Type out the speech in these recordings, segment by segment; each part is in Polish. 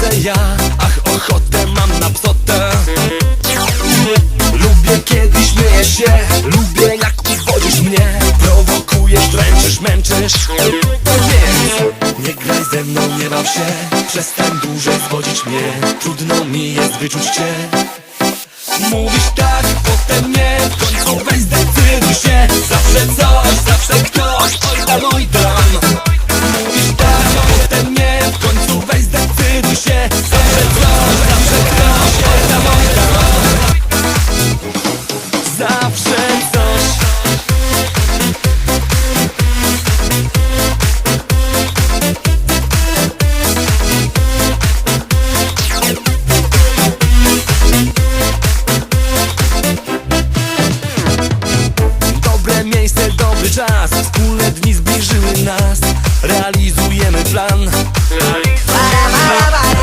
siedzę ja. Ach, ochotę mam na psotę. Lubię kiedy śmiejesz się. Lubię jak uwodzisz mnie. Prowokujesz, dręczysz, męczysz. Nie graj ze mną, nie baw się. Przestań dłużej zwodzić mnie. Trudno mi jest wyczuć cię. Mówisz tak, potem czas. Wspólne dni zbliżyły nas. Realizujemy plan.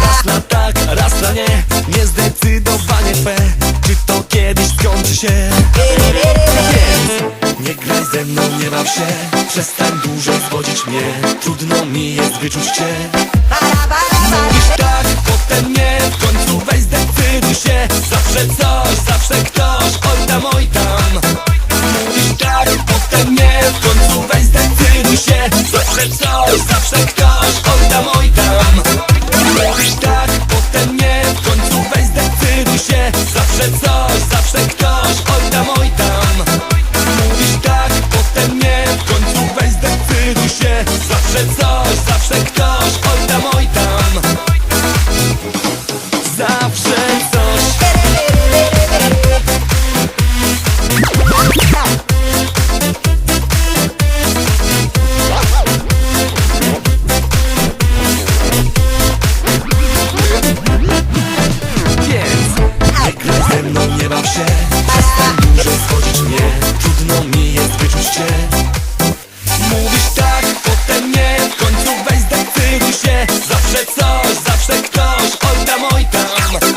Raz na tak, raz na nie. Niezdecydowanie twe. Czy to kiedyś skończy się? Więc nie graj ze mną, nie baw się. Przestań dłużej zwodzić mnie. Trudno mi jest wyczuć cię zawsze ktoś Oj tam, oj tam. Zawsze coś. Nie ze mną, nie się. Przestań dłużej schodzić mnie Trudno mi jest wyczuć cię zawsze ktoś Oj tam, oj tam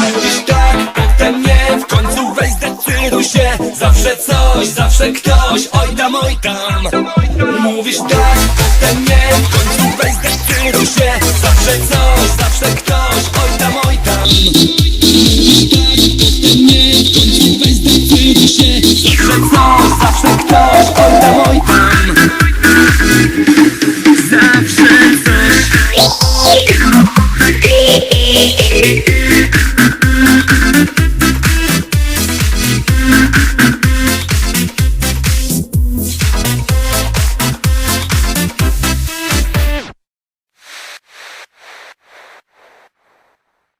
Mówisz tak, potem nie W końcu weź zdecyduj się. Zawsze coś, zawsze ktoś Oj tam, oj tam Mówisz tak, potem nie W końcu weź zdecyduj